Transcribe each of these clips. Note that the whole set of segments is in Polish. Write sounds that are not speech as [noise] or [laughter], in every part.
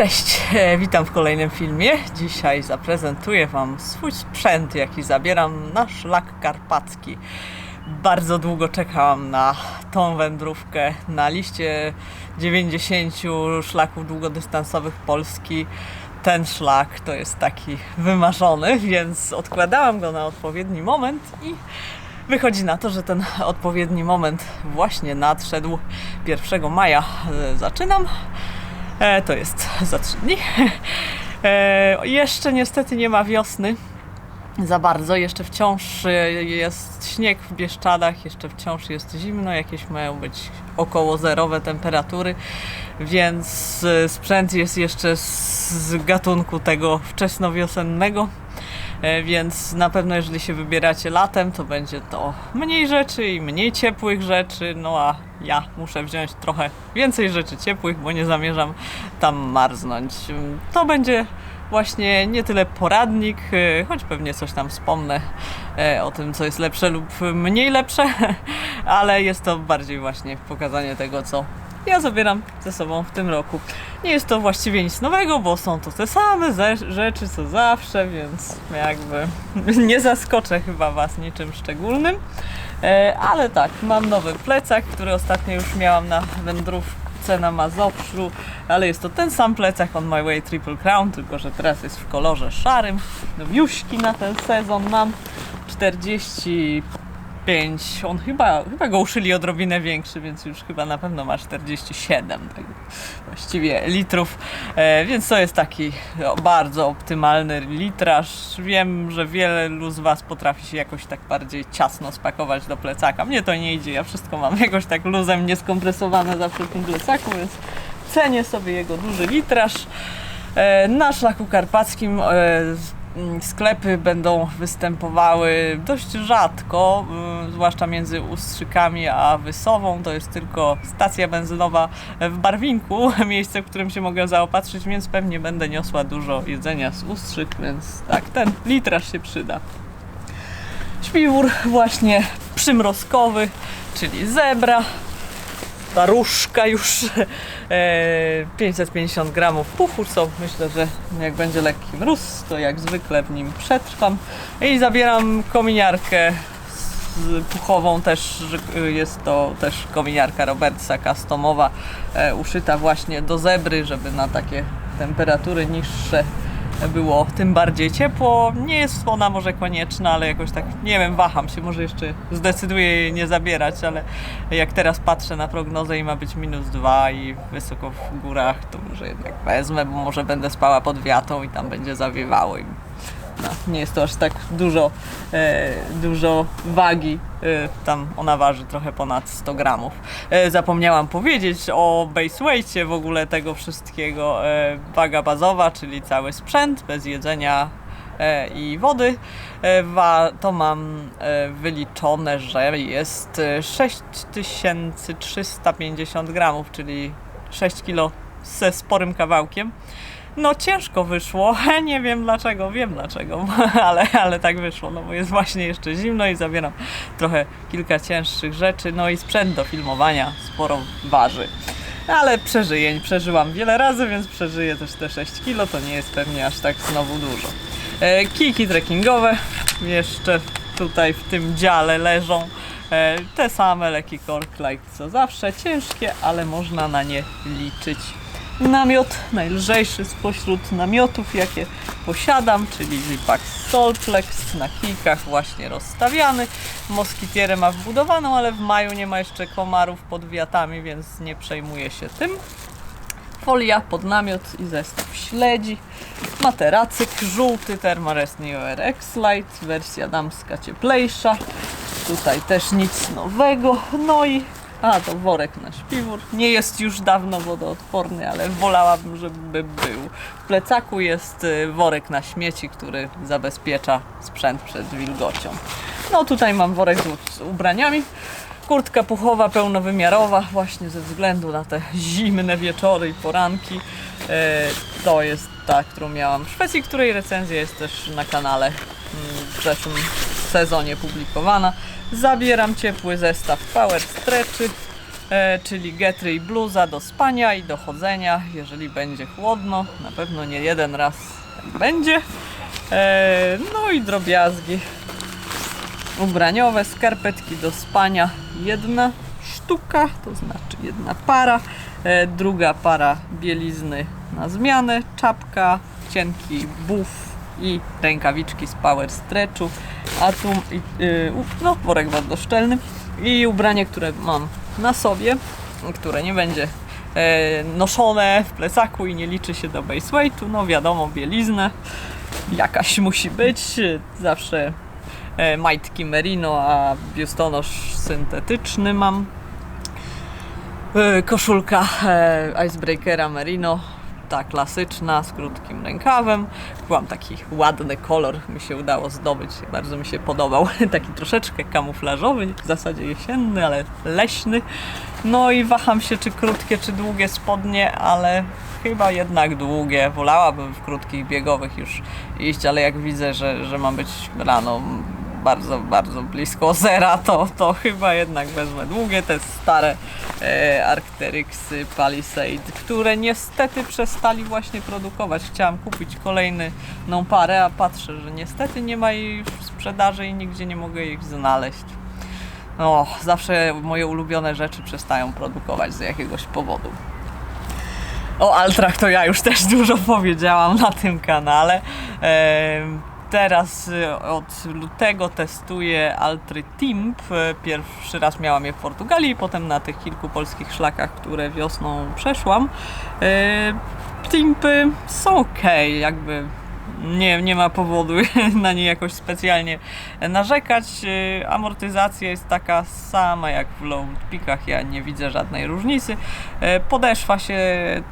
Cześć, e, witam w kolejnym filmie. Dzisiaj zaprezentuję Wam swój sprzęt, jaki zabieram na szlak karpacki. Bardzo długo czekałam na tą wędrówkę. Na liście 90 szlaków długodystansowych Polski ten szlak to jest taki wymarzony, więc odkładałam go na odpowiedni moment i Wychodzi na to, że ten odpowiedni moment właśnie nadszedł 1 maja. E, Zaczynam. E, to jest za trzy dni. [laughs] E, jeszcze niestety nie ma wiosny za bardzo. Jeszcze wciąż e, jest śnieg w Bieszczadach, jeszcze wciąż jest zimno, jakieś mają być około zerowe temperatury, więc e, sprzęt jest jeszcze z, z gatunku tego wczesnowiosennego. E, Więc na pewno, jeżeli się wybieracie latem, to będzie to mniej rzeczy i mniej ciepłych rzeczy. No a ja muszę wziąć trochę więcej rzeczy ciepłych, bo nie zamierzam tam marznąć. To będzie właśnie nie tyle poradnik, e, choć pewnie coś tam wspomnę e, o tym, co jest lepsze lub mniej lepsze, [laughs] ale jest to bardziej właśnie pokazanie tego, co ja zabieram ze sobą w tym roku. Nie jest to właściwie nic nowego, bo są to te same ze- rzeczy co zawsze, więc jakby [laughs] nie zaskoczę chyba Was niczym szczególnym. E, ale tak, mam nowy plecak, który ostatnio już miałam na wędrówce na Mazowszu, ale jest to ten sam plecak on My Way Triple Crown, tylko że teraz jest w kolorze szarym. Nowiuśki na ten sezon mam 45, on chyba, chyba go uszyli odrobinę większy, więc już chyba na pewno ma 47 tak właściwie litrów, e, więc to jest taki o, bardzo optymalny litraż. Wiem, że wielu z Was potrafi się jakoś tak bardziej ciasno spakować do plecaka. Mnie to nie idzie, ja wszystko mam [laughs] jakoś tak luzem nieskompresowane zawsze w tym plecaku, więc cenię sobie jego duży litraż. E, Na szlaku karpackim e, sklepy będą występowały dość rzadko, y, zwłaszcza między Ustrzykami a Wysową. To jest tylko stacja benzynowa w Barwinku, [laughs] miejsce, w którym się mogę zaopatrzyć, więc pewnie będę niosła dużo jedzenia z Ustrzyk, więc tak, ten litraż się przyda. Śpiwór właśnie przymrozkowy, czyli zebra, staruszka już [laughs] e, 550 gramów puchu, co myślę, że jak będzie lekki mróz, to jak zwykle w nim przetrwam. I zabieram kominiarkę puchową też, że jest to też kominiarka Robertsa customowa, e, uszyta właśnie do zebry, żeby na takie temperatury niższe było tym bardziej ciepło. Nie jest ona może konieczna, ale jakoś tak, nie wiem, waham się, może jeszcze zdecyduję jej nie zabierać, ale jak teraz patrzę na prognozę i ma być minus dwa i wysoko w górach, to może jednak wezmę, bo może będę spała pod wiatą i tam będzie zawiewało i no, nie jest to aż tak dużo, e, dużo wagi. E, tam ona waży trochę ponad 100 gramów. E, zapomniałam powiedzieć o base weightie w ogóle tego wszystkiego. E, waga bazowa, czyli cały sprzęt bez jedzenia e, i wody. E, wa, to mam e, wyliczone, że jest e, 6350 gramów, czyli 6 kilo ze sporym kawałkiem. No ciężko wyszło, [laughs] nie wiem dlaczego, wiem dlaczego, [laughs] ale, ale tak wyszło, no bo jest właśnie jeszcze zimno i zabieram trochę kilka cięższych rzeczy, no i sprzęt do filmowania sporo waży. Ale przeżyję, przeżyłam wiele razy, więc przeżyję też te 6 kilo, to nie jest pewnie aż tak znowu dużo. E, kijki trekkingowe jeszcze tutaj w tym dziale leżą. E, te same leki kork like co zawsze, ciężkie, ale można na nie liczyć namiot, najlżejszy spośród namiotów, jakie posiadam, czyli Zipax Solplex na kijkach właśnie rozstawiany. Moskitierę ma wbudowaną, ale w maju nie ma jeszcze komarów pod wiatami, więc nie przejmuję się tym. Folia pod namiot i zestaw śledzi. Materacyk żółty, Thermarest Neo RX Lite, wersja damska cieplejsza. Tutaj też nic nowego. No i a, to worek na śpiwór. Nie jest już dawno wodoodporny, ale wolałabym, żeby był. W plecaku jest y, worek na śmieci, który zabezpiecza sprzęt przed wilgocią. No tutaj mam worek z, ubraniami. Kurtka puchowa pełnowymiarowa, właśnie ze względu na te zimne wieczory i poranki. E, To jest ta, którą miałam w Szwecji, której recenzja jest też na kanale mm, w zeszłym sezonie publikowana. Zabieram ciepły zestaw Power Stretchy, e, czyli getry i bluza do spania i do chodzenia, jeżeli będzie chłodno. Na pewno nie jeden raz tak będzie. E, no i drobiazgi ubraniowe, skarpetki do spania. Jedna sztuka, to znaczy jedna para. E, druga para bielizny na zmianę, czapka, cienki buf i rękawiczki z power stretchu, a tu y, u- no, worek wodoszczelny i ubranie, które mam na sobie, które nie będzie e, noszone w plecaku i nie liczy się do base weightu, no wiadomo, bieliznę jakaś musi być, zawsze e, majtki merino, a biustonosz syntetyczny mam. E, Koszulka Icebreakera Merino, ta klasyczna, z krótkim rękawem. Byłam taki ładny kolor, mi się udało zdobyć, bardzo mi się podobał. [laughs] Taki troszeczkę kamuflażowy, w zasadzie jesienny, ale leśny. No i waham się, czy krótkie, czy długie spodnie, ale chyba jednak długie. Wolałabym w krótkich biegowych już iść, ale jak widzę, że, że mam być rano bardzo, bardzo blisko zera, to, to chyba jednak wezmę długie, te stare e, Arcteryxy Palisade, które niestety przestali właśnie produkować. Chciałam kupić kolejną parę, a patrzę, że niestety nie ma jej już w sprzedaży i nigdzie nie mogę ich znaleźć. No, zawsze moje ulubione rzeczy przestają produkować z jakiegoś powodu. O Altrach to ja już też dużo [laughs] powiedziałam na tym kanale. Teraz y, od lutego testuję Altry Timp. E, Pierwszy raz miałam je w Portugalii, potem na tych kilku polskich szlakach, które wiosną przeszłam. E, Timpy są ok, jakby nie, nie ma powodu [laughs] na nie jakoś specjalnie narzekać. E, Amortyzacja jest taka sama jak w low ja nie widzę żadnej różnicy. E, Podeszwa się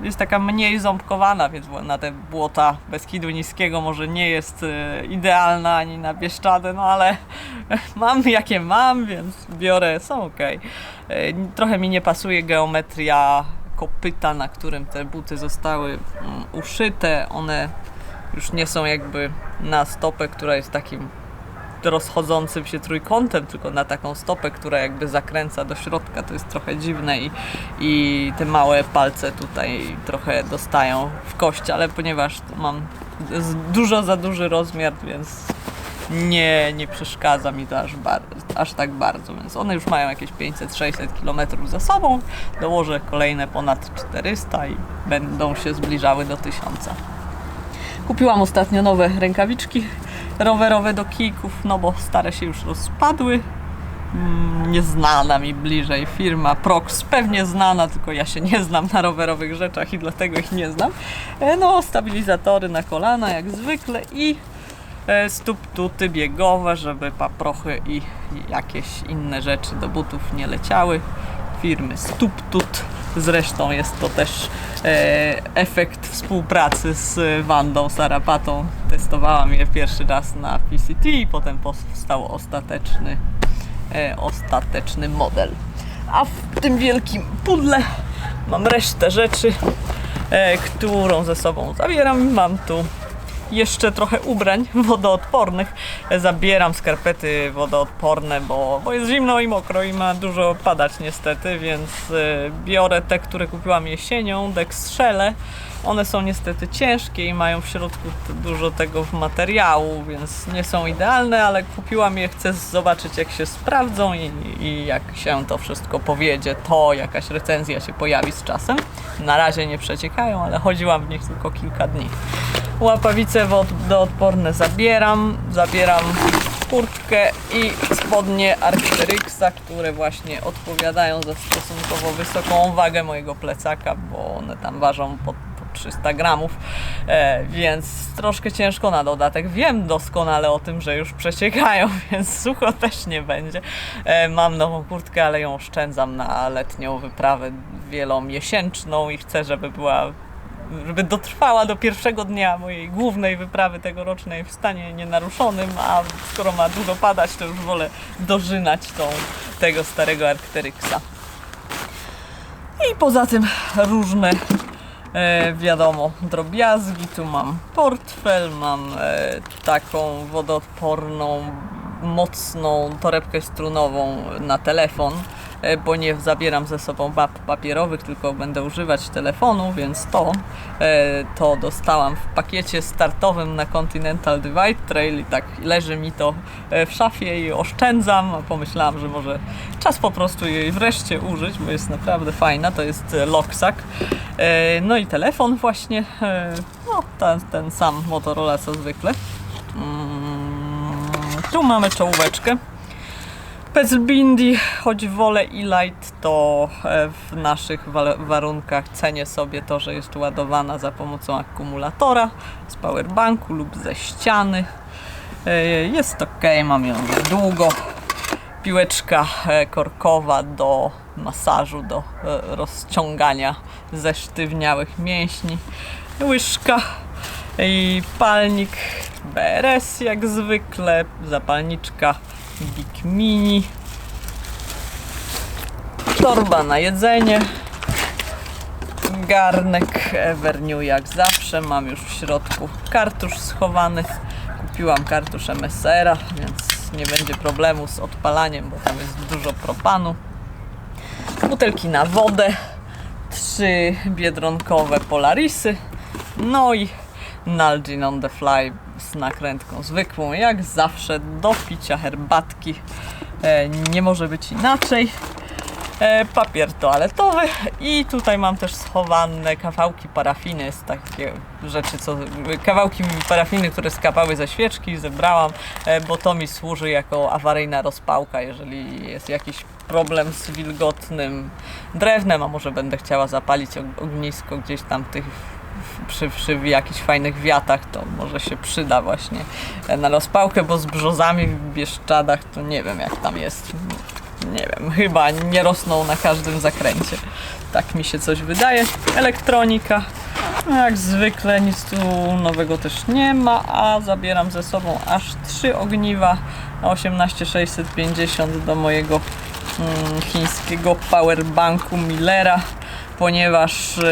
jest taka mniej ząbkowana, więc na te błota Beskidu Niskiego może nie jest e, idealna ani na Bieszczady, no ale [laughs] mam jakie mam, więc biorę, są ok. Trochę mi nie pasuje geometria kopyta, na którym te buty zostały mm, uszyte. One już nie są jakby na stopę, która jest takim rozchodzącym się trójkątem, tylko na taką stopę, która jakby zakręca do środka. To jest trochę dziwne i, i te małe palce tutaj trochę dostają w kość, ale ponieważ mam dużo za duży rozmiar, więc nie, nie przeszkadza mi to aż, bar- aż tak bardzo, więc one już mają jakieś 500-600 km za sobą. Dołożę kolejne ponad 400 i będą się zbliżały do 1000. Kupiłam ostatnio nowe rękawiczki rowerowe do kijków, no bo stare się już rozpadły. Mm, Nieznana mi bliżej firma Prox, pewnie znana, tylko ja się nie znam na rowerowych rzeczach i dlatego ich nie znam. E, No, stabilizatory na kolana jak zwykle i e, stóp tuty biegowe, żeby paprochy i jakieś inne rzeczy do butów nie leciały. Firmy Stuptut. Zresztą jest to też e, efekt współpracy z Wandą Sarapatą. Testowałam je pierwszy raz na PCT i potem powstał ostateczny, e, ostateczny model. A w tym wielkim pudle mam resztę rzeczy, e, którą ze sobą zabieram. Mam tu jeszcze trochę ubrań [laughs] wodoodpornych. Zabieram skarpety wodoodporne, bo, bo jest zimno i mokro i ma dużo padać niestety, więc e, biorę te, które kupiłam jesienią, Dexshelle. One są niestety ciężkie i mają w środku dużo tego materiału, więc nie są idealne, ale kupiłam je, chcę zobaczyć jak się sprawdzą i, i jak się to wszystko powiedzie, to jakaś recenzja się pojawi z czasem. Na razie nie przeciekają, ale chodziłam w nich tylko kilka dni. Łapawice wodoodporne zabieram, zabieram kurtkę i spodnie Arcteryxa, które właśnie odpowiadają za stosunkowo wysoką wagę mojego plecaka, bo one tam ważą po, po 300 gramów, e, więc troszkę ciężko na dodatek. Wiem doskonale o tym, że już przeciekają, [laughs] więc sucho też nie będzie. E, mam nową kurtkę, ale ją oszczędzam na letnią wyprawę wielomiesięczną i chcę, żeby była żeby dotrwała do pierwszego dnia mojej głównej wyprawy tegorocznej w stanie nienaruszonym, a skoro ma dużo padać, to już wolę dożynać tą, tego starego Arcteryxa. I poza tym różne, e, wiadomo, drobiazgi. Tu mam portfel, mam e, taką wodoodporną, mocną torebkę strunową na telefon. E, bo nie zabieram ze sobą map papierowych, tylko będę używać telefonu, więc to, e, to dostałam w pakiecie startowym na Continental Divide Trail i tak leży mi to e, w szafie i oszczędzam, pomyślałam, że może czas po prostu jej wreszcie użyć, bo jest naprawdę fajna, to jest Loksak. No i telefon właśnie, no ten, ten sam Motorola co zwykle. Mm, Tu mamy czołóweczkę. Pezlbindi, choć wolę i light, to e, w naszych wa- warunkach cenię sobie to, że jest ładowana za pomocą akumulatora z powerbanku lub ze ściany. E, Jest ok, mam ją długo. Piłeczka e, korkowa do masażu, do rozciągania zesztywniałych mięśni. Łyżka i palnik BRS jak zwykle, zapalniczka Big Mini, torba na jedzenie, garnek Evernew jak zawsze, mam już w środku kartusz schowany, kupiłam kartusz MSR-a, więc nie będzie problemu z odpalaniem, bo tam jest dużo propanu. Butelki na wodę, trzy biedronkowe Polarisy, no i Nalgene on the fly nakrętką zwykłą, jak zawsze do picia herbatki. E, nie może być inaczej. E, papier toaletowy i tutaj mam też schowane kawałki parafiny z takie rzeczy, co kawałki parafiny, które skapały ze świeczki, zebrałam, e, bo to mi służy jako awaryjna rozpałka, jeżeli jest jakiś problem z wilgotnym drewnem, a może będę chciała zapalić og- ognisko gdzieś tam tych przy, przy jakichś fajnych wiatach, to może się przyda właśnie na rozpałkę, bo z brzozami w Bieszczadach to nie wiem jak tam jest. Nie wiem, chyba nie rosną na każdym zakręcie. Tak mi się coś wydaje. Elektronika. No jak zwykle nic tu nowego też nie ma, a zabieram ze sobą aż trzy ogniwa na 18650 do mojego mm, chińskiego powerbanku Millera ponieważ y,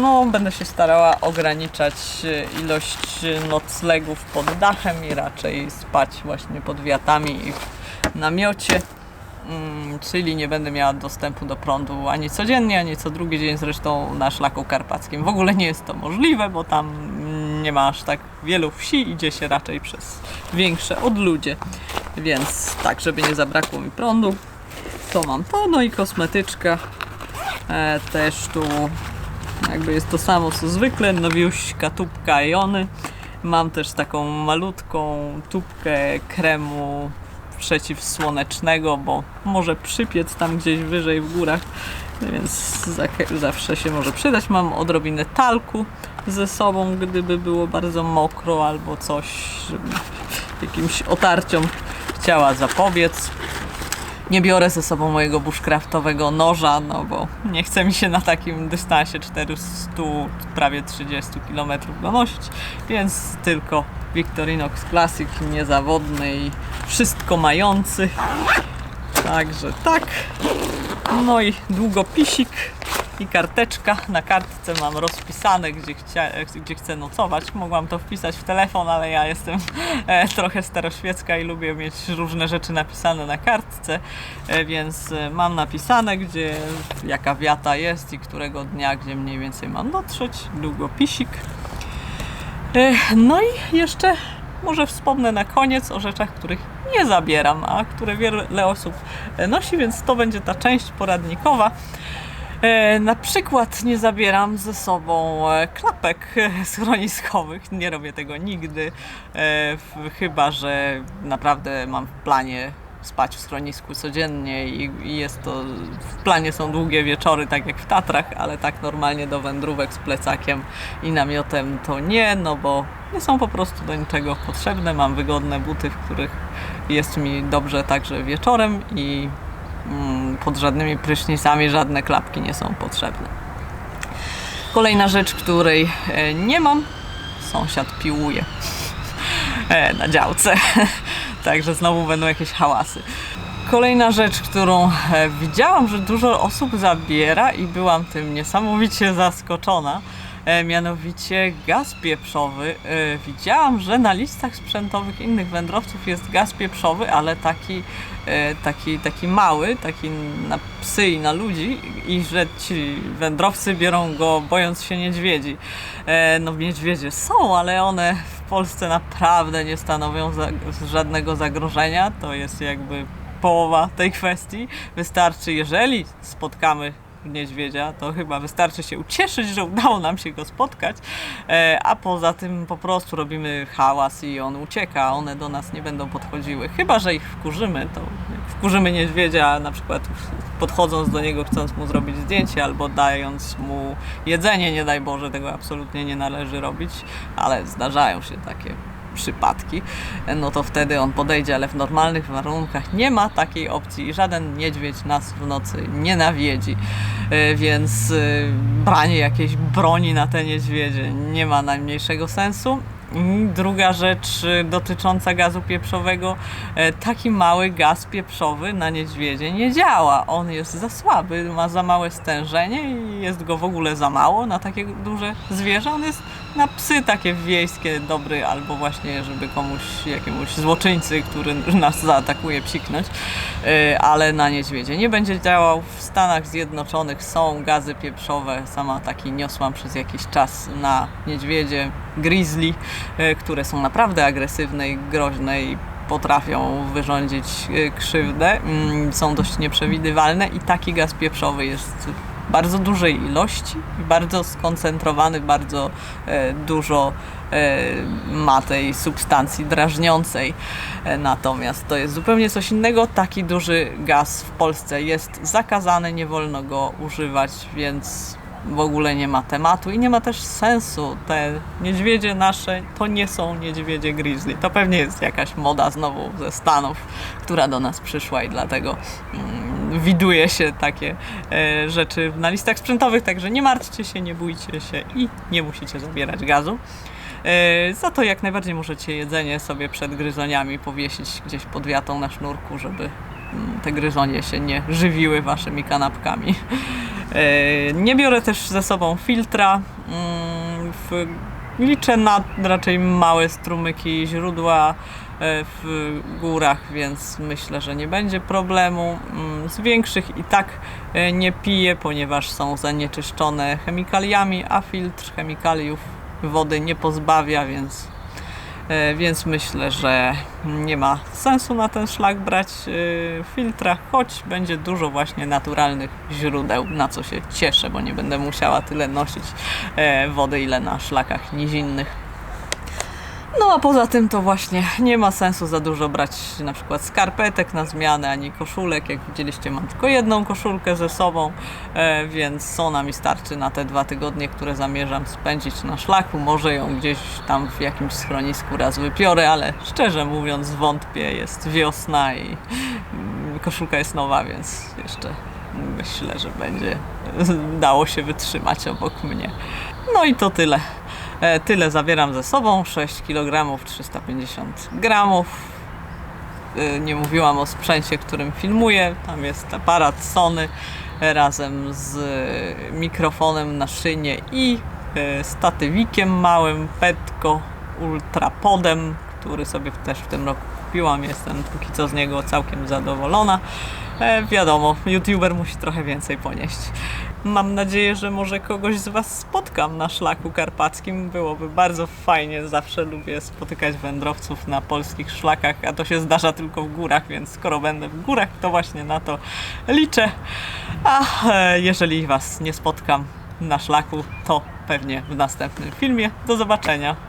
no, będę się starała ograniczać y, ilość y, noclegów pod dachem i raczej spać właśnie pod wiatami i w namiocie. Mm, Czyli nie będę miała dostępu do prądu ani codziennie, ani co drugi dzień, zresztą na szlaku karpackim. W ogóle nie jest to możliwe, bo tam nie ma aż tak wielu wsi, idzie się raczej przez większe odludzie. Więc tak, żeby nie zabrakło mi prądu, to mam to, no i kosmetyczka. E, też tu jakby jest to samo co zwykle, nowiuśka tubka Iony. Mam też taką malutką tubkę kremu przeciwsłonecznego, bo może przypiec tam gdzieś wyżej w górach, więc za- zawsze się może przydać. Mam odrobinę talku ze sobą, gdyby było bardzo mokro albo coś, żeby jakimś otarciom chciała zapobiec. Nie biorę ze sobą mojego bushcraftowego noża, no bo nie chce mi się na takim dystansie 400, prawie 30 km go nosić, więc tylko Victorinox Classic niezawodny i wszystko mający. Także tak. I długopisik i karteczka. Na kartce mam rozpisane, gdzie, chcia, gdzie chcę nocować. Mogłam to wpisać w telefon, ale ja jestem e, trochę staroświecka i lubię mieć różne rzeczy napisane na kartce, e, więc e, mam napisane, gdzie jaka wiata jest i którego dnia, gdzie mniej więcej mam dotrzeć. Długopisik. No i jeszcze może wspomnę na koniec o rzeczach, których nie zabieram, a które wiele osób nosi, więc to będzie ta część poradnikowa. E, Na przykład nie zabieram ze sobą e, klapek e, schroniskowych. Nie robię tego nigdy, chyba że naprawdę mam w planie spać w schronisku codziennie i, jest to, w planie są długie wieczory, tak jak w Tatrach, ale tak normalnie do wędrówek z plecakiem i namiotem to nie, no bo nie są po prostu do niczego potrzebne. Mam wygodne buty, w których jest mi dobrze także wieczorem i pod żadnymi prysznicami żadne klapki nie są potrzebne. Kolejna rzecz, której e, nie mam, sąsiad piłuje [laughs] e, na działce. [laughs] Także znowu będą jakieś hałasy. Kolejna rzecz, którą e, widziałam, że dużo osób zabiera i byłam tym niesamowicie zaskoczona, e, mianowicie gaz pieprzowy. E, widziałam, że na listach sprzętowych innych wędrowców jest gaz pieprzowy, ale taki, e, taki, taki mały, taki na psy i na ludzi i że ci wędrowcy biorą go bojąc się niedźwiedzi. No niedźwiedzie są, ale one w Polsce naprawdę nie stanowią żadnego zagrożenia. To jest jakby połowa tej kwestii. Wystarczy, jeżeli spotkamy niedźwiedzia, to chyba wystarczy się ucieszyć, że udało nam się go spotkać, e, a poza tym po prostu robimy hałas i on ucieka, one do nas nie będą podchodziły. Chyba, że ich wkurzymy, to wkurzymy niedźwiedzia, na przykład podchodząc do niego, chcąc mu zrobić zdjęcie albo dając mu jedzenie, nie daj Boże, tego absolutnie nie należy robić, ale zdarzają się takie przypadki, no to wtedy on podejdzie, ale w normalnych warunkach nie ma takiej opcji. Żaden niedźwiedź nas w nocy nie nawiedzi, E, więc e, branie jakiejś broni na te niedźwiedzie nie ma najmniejszego sensu. I Druga rzecz y, dotycząca gazu pieprzowego. E, Taki mały gaz pieprzowy na niedźwiedzie nie działa. On jest za słaby, ma za małe stężenie i jest go w ogóle za mało na takie duże zwierzę. On jest na psy takie wiejskie dobry albo właśnie, żeby komuś, jakiemuś złoczyńcy, który nas zaatakuje, psiknąć, E, ale na niedźwiedzie nie będzie działał. W Stanach Zjednoczonych są gazy pieprzowe. Sama taki niosłam przez jakiś czas na niedźwiedzie grizzly, e, które są naprawdę agresywne i groźne i potrafią wyrządzić e, krzywdę. Mm, Są dość nieprzewidywalne i taki gaz pieprzowy jest w bardzo dużej ilości, bardzo skoncentrowany, bardzo e, dużo ma tej substancji drażniącej. Natomiast to jest zupełnie coś innego. Taki duży gaz w Polsce jest zakazany, nie wolno go używać, więc w ogóle nie ma tematu i nie ma też sensu. Te niedźwiedzie nasze to nie są niedźwiedzie grizzly. To pewnie jest jakaś moda znowu ze Stanów, która do nas przyszła i dlatego mm, widuje się takie e, rzeczy na listach sprzętowych, także nie martwcie się, nie bójcie się i nie musicie zabierać gazu. E, Za to jak najbardziej możecie jedzenie sobie przed gryzoniami powiesić gdzieś pod wiatą na sznurku, żeby te gryzonie się nie żywiły waszymi kanapkami. E, Nie biorę też ze sobą filtra. Mm, Liczę na raczej małe strumyki źródła e, w górach, więc myślę, że nie będzie problemu. Mm, Z większych i tak e, nie piję, ponieważ są zanieczyszczone chemikaliami, a filtr chemikaliów wody nie pozbawia, więc Więc myślę, że nie ma sensu na ten szlak brać e, filtra, choć będzie dużo właśnie naturalnych źródeł, na co się cieszę, bo nie będę musiała tyle nosić e, wody, ile na szlakach nizinnych. No a poza tym to właśnie nie ma sensu za dużo brać na przykład skarpetek na zmianę, ani koszulek. Jak widzieliście, mam tylko jedną koszulkę ze sobą, e, więc ona mi starczy na te dwa tygodnie, które zamierzam spędzić na szlaku. Może ją gdzieś tam w jakimś schronisku raz wypiorę, ale szczerze mówiąc wątpię. Jest wiosna i mm, koszulka jest nowa, więc jeszcze myślę, że będzie dało się wytrzymać obok mnie. No i to tyle. E, Tyle zabieram ze sobą, 6 kg 350 gramów. E, Nie mówiłam o sprzęcie, którym filmuję. Tam jest aparat Sony razem z e, mikrofonem na szynie i statywikiem małym Petco Ultrapodem, który sobie też w tym roku kupiłam. Jestem póki co z niego całkiem zadowolona. Wiadomo, youtuber musi trochę więcej ponieść. Mam nadzieję, że może kogoś z Was spotkam na szlaku karpackim. Byłoby bardzo fajnie. Zawsze lubię spotykać wędrowców na polskich szlakach, a to się zdarza tylko w górach, więc skoro będę w górach, to właśnie na to liczę. A e, jeżeli Was nie spotkam na szlaku, to pewnie w następnym filmie. Do zobaczenia.